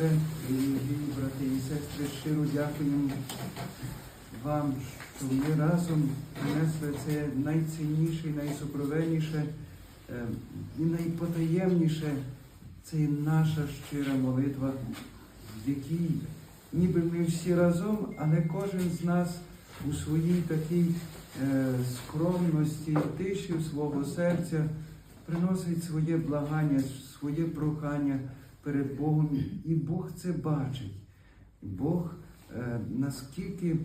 пасторе, дорогі брати і сестри, щиро дякуємо вам, що ми разом принесли це найцінніше, найсокровенніше е, і найпотаємніше. Це наша щира молитва, в якій ніби ми всі разом, але кожен з нас у своїй такій е, скромності, тиші свого серця приносить своє благання, своє прохання перед Богом, і Бог це бачить. Бог е, наскільки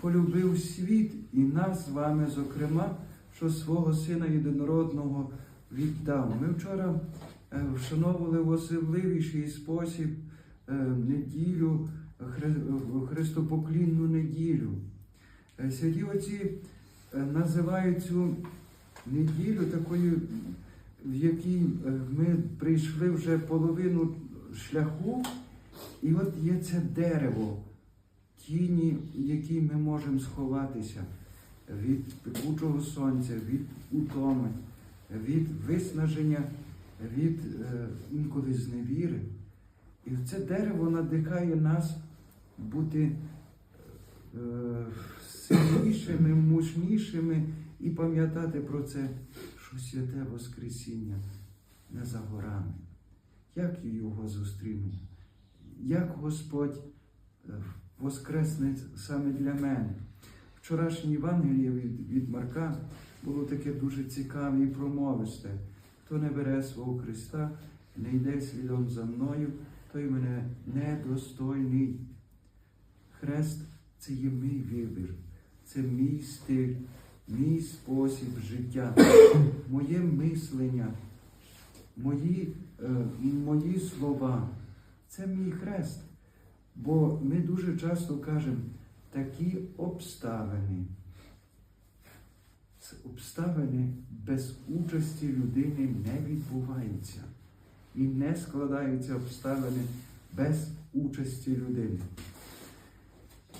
полюбив світ і нас з вами, зокрема, що свого Сина Єдинородного віддав. Ми вчора е, вшановували в особливіший спосіб е, неділю, Хри- Христопоклінну неділю. Е, Святі отці е, називають цю неділю такою, в якій е, ми прийшли вже половину шляху, і от є це дерево, тіні, в якій ми можемо сховатися від пекучого сонця, від утоми, від виснаження, від е, інколи зневіри. І це дерево надихає нас бути е, сильнішими, мужнішими і пам'ятати про це, що святе Воскресіння не за горами. Як його зустрінемо? Як Господь е, воскресне саме для мене? Вчорашнє Євангеліє від Марка було таке дуже цікаве і промовисте. Хто не бере свого Христа, не йде слідом за мною, той мене недостойний. Хрест це є мій вибір, це мій стиль, мій спосіб життя, моє мислення, мої, е, мої слова. Це мій хрест. Бо ми дуже часто кажемо такі обставини. Обставини без участі людини не відбуваються. І не складаються обставини без участі людини.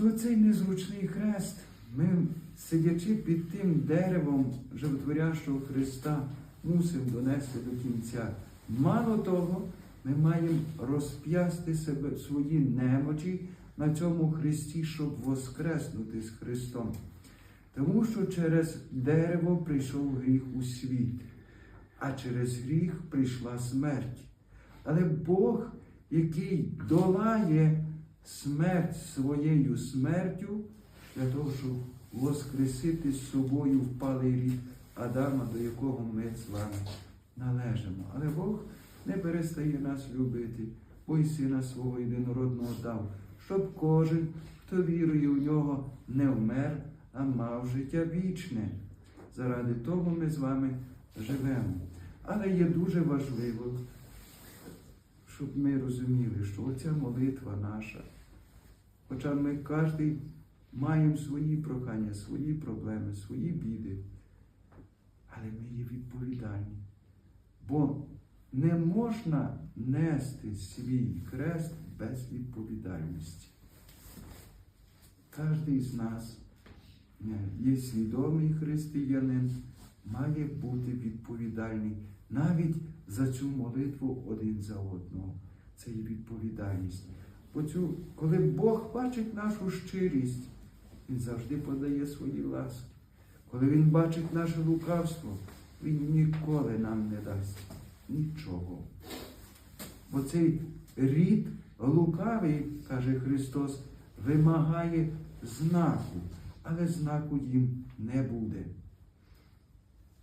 І оцей незручний хрест, ми, сидячи під тим деревом животворящого Христа, мусимо донести до кінця. Мало того, ми маємо розп'ясти себе свої немочі на цьому Христі, щоб воскреснути з Христом. Тому що через дерево прийшов гріх у світ, а через гріх прийшла смерть. Але Бог, який долає смерть своєю смертю, для того, щоб воскресити з собою впалий рід Адама, до якого ми з вами належимо. Але Бог не перестає нас любити, бо й сина свого єдинородного дав, щоб кожен, хто вірує у нього, не вмер, а мав життя вічне. Заради того ми з вами живемо. Але є дуже важливо, щоб ми розуміли, що оця молитва наша, хоча ми кожен маємо свої прохання, свої проблеми, свої біди, але ми є відповідальні. Бо не можна нести свій хрест без відповідальності. Кожен з нас е, є свідомий християнин, має бути відповідальний навіть за цю молитву один за одного. Це є відповідальність. Бо цю, коли Бог бачить нашу щирість, Він завжди подає свої ласки. Коли Він бачить наше лукавство, Він ніколи нам не дасть нічого. Бо цей рід лукавий, каже Христос, вимагає знаку, але знаку їм не буде.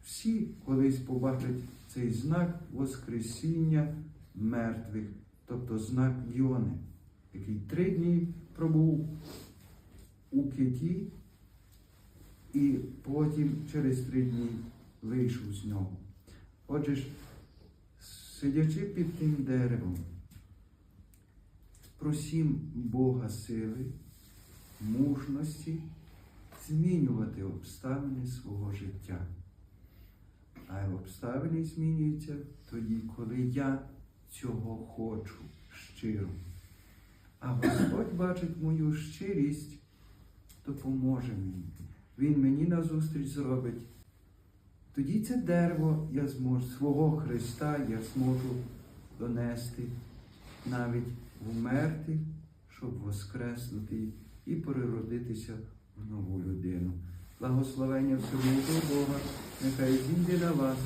Всі колись побачать цей знак Воскресіння мертвих, тобто знак Йони, який три дні пробув у киті і потім через три дні вийшов з нього. Отже ж, сидячи під тим деревом, просім Бога сили, мужності змінювати обставини свого життя. А обставини змінюються тоді, коли я цього хочу щиро. А Господь бачить мою щирість, допоможе мені. Він мені назустріч зробить. Тоді це дерево я зможу, свого Христа я зможу донести навіть вмерти, щоб воскреснути і переродитися в нову людину. Благословення всього Бога, нехай зійде на вас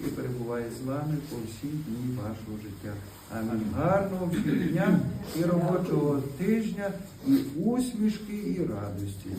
і перебуває з вами по всі дні вашого життя. Амінь. Гарного всім дня і робочого тижня, і усмішки, і радості.